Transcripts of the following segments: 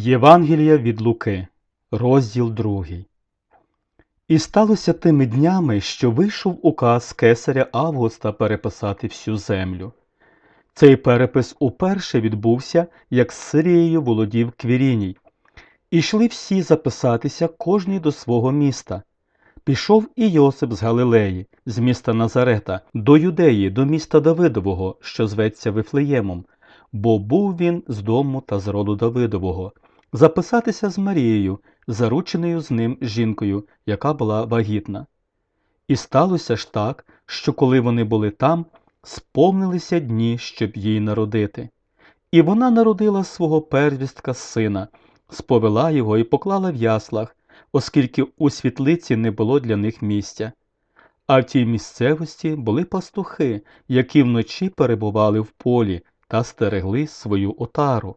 Євангелія від Луки, розділ 2. І сталося тими днями, що вийшов указ кесаря Августа переписати всю землю. Цей перепис уперше відбувся, як з Сирією володів Квіріній. Ішли всі записатися кожний до свого міста. Пішов і Йосип з Галилеї, з міста Назарета, до Юдеї, до міста Давидового, що зветься Вифлеємом, бо був він з дому та з роду Давидового, записатися з Марією, зарученою з ним жінкою, яка була вагітна. І сталося ж так, що коли вони були там, сповнилися дні, щоб їй народити. І вона народила свого первістка сина, сповела його і поклала в яслах, оскільки у світлиці не було для них місця. А в тій місцевості були пастухи, які вночі перебували в полі та стерегли свою отару.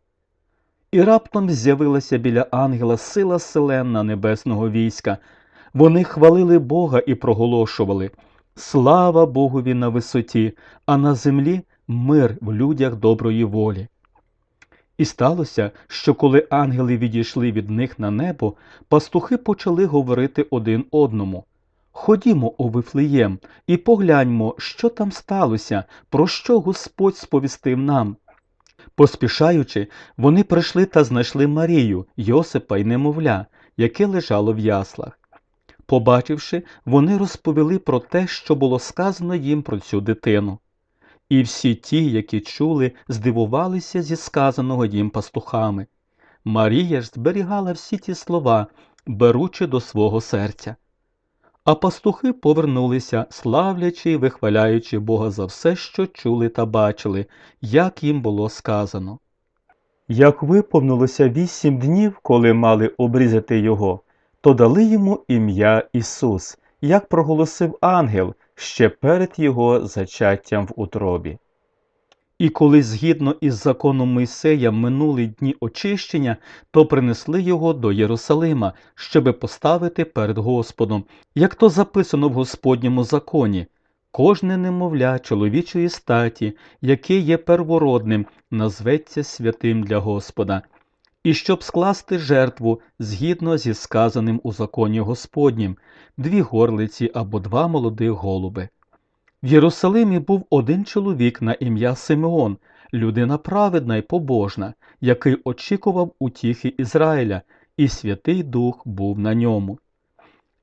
І раптом з'явилася біля ангела сила селенна небесного війська. Вони хвалили Бога і проголошували Слава Богові на висоті, а на землі мир в людях доброї волі. І сталося, що коли ангели відійшли від них на небо, пастухи почали говорити один одному Ходімо у Вифлеєм і погляньмо, що там сталося, про що Господь сповістив нам. Поспішаючи, вони прийшли та знайшли Марію, Йосипа й немовля, яке лежало в яслах. Побачивши, вони розповіли про те, що було сказано їм про цю дитину. І всі ті, які чули, здивувалися зі сказаного їм пастухами. Марія ж зберігала всі ті слова, беручи до свого серця. А пастухи повернулися, славлячи і вихваляючи Бога за все, що чули та бачили, як їм було сказано. Як виповнилося вісім днів, коли мали обрізати його, то дали йому ім'я Ісус, як проголосив ангел ще перед його зачаттям в утробі. І коли згідно із законом Мойсея минули дні очищення, то принесли його до Єрусалима, щоби поставити перед Господом, як то записано в Господньому законі. Кожне немовля чоловічої статі, яке є первородним, назветься святим для Господа, і щоб скласти жертву згідно зі сказаним у законі Господнім, дві горлиці або два молодих голуби. В Єрусалимі був один чоловік на ім'я Симеон, людина праведна й побожна, який очікував утіхи Ізраїля, і Святий Дух був на ньому.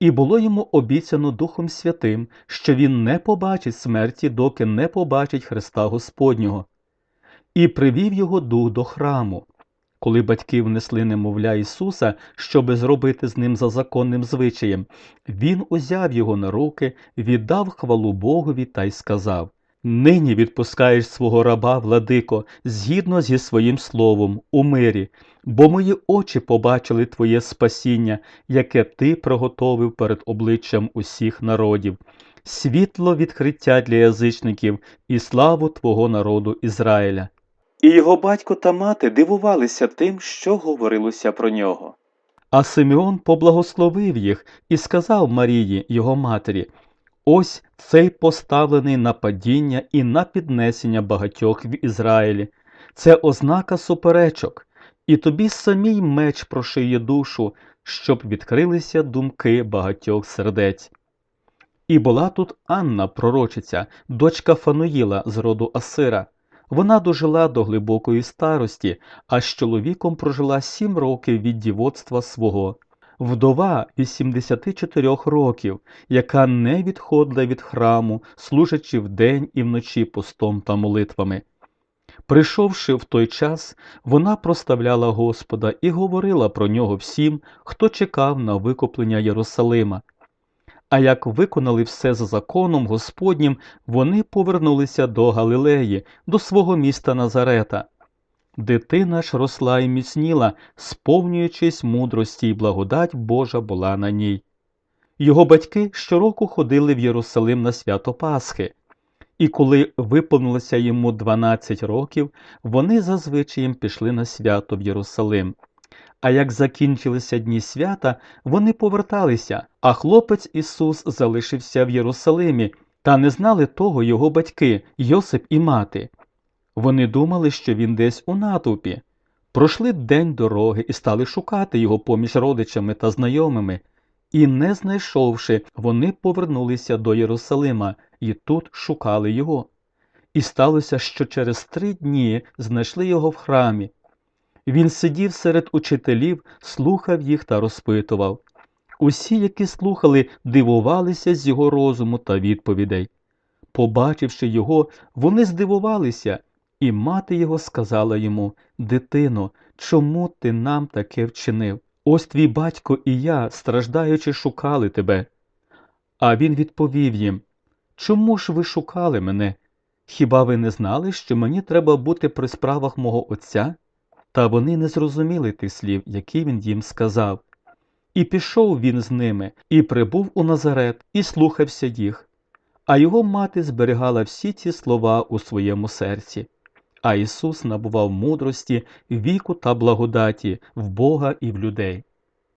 І було йому обіцяно Духом Святим, що він не побачить смерті, доки не побачить Христа Господнього, і привів його дух до храму. Коли батьки внесли немовля Ісуса, щоби зробити з ним за законним звичаєм, він узяв його на руки, віддав хвалу Богові та й сказав Нині відпускаєш свого раба, владико, згідно зі своїм словом, у мирі, бо мої очі побачили Твоє спасіння, яке Ти приготовив перед обличчям усіх народів, світло відкриття для язичників і славу Твого народу Ізраїля. І його батько та мати дивувалися тим, що говорилося про нього. А Симеон поблагословив їх і сказав Марії, його матері Ось цей поставлений на падіння і на піднесення багатьох в Ізраїлі. Це ознака суперечок, і тобі самій меч прошиє душу, щоб відкрилися думки багатьох сердець. І була тут Анна, пророчиця, дочка Фануїла з роду Асира. Вона дожила до глибокої старості, а з чоловіком прожила сім років від дівоцтва свого. Вдова 84 років, яка не відходила від храму, служачи вдень і вночі постом та молитвами. Прийшовши в той час, вона проставляла Господа і говорила про нього всім, хто чекав на викуплення Єрусалима. А як виконали все за законом Господнім, вони повернулися до Галилеї, до свого міста Назарета. Дитина ж росла і міцніла, сповнюючись мудрості, і благодать Божа була на ній. Його батьки щороку ходили в Єрусалим на свято Пасхи, і коли виповнилося йому 12 років, вони зазвичаєм пішли на свято в Єрусалим. А як закінчилися дні свята, вони поверталися, а хлопець Ісус залишився в Єрусалимі, та не знали того його батьки Йосип і мати. Вони думали, що він десь у натовпі. Пройшли день дороги і стали шукати його поміж родичами та знайомими. І, не знайшовши, вони повернулися до Єрусалима і тут шукали його. І сталося, що через три дні знайшли його в храмі. Він сидів серед учителів, слухав їх та розпитував. Усі, які слухали, дивувалися з його розуму та відповідей. Побачивши його, вони здивувалися, і мати його сказала йому Дитино, чому ти нам таке вчинив? Ось твій батько і я, страждаючи, шукали тебе. А він відповів їм Чому ж ви шукали мене? Хіба ви не знали, що мені треба бути при справах мого отця? Та вони не зрозуміли тих слів, які він їм сказав. І пішов він з ними, і прибув у Назарет, і слухався їх. А його мати зберігала всі ці слова у своєму серці. А Ісус набував мудрості, віку та благодаті в Бога і в людей.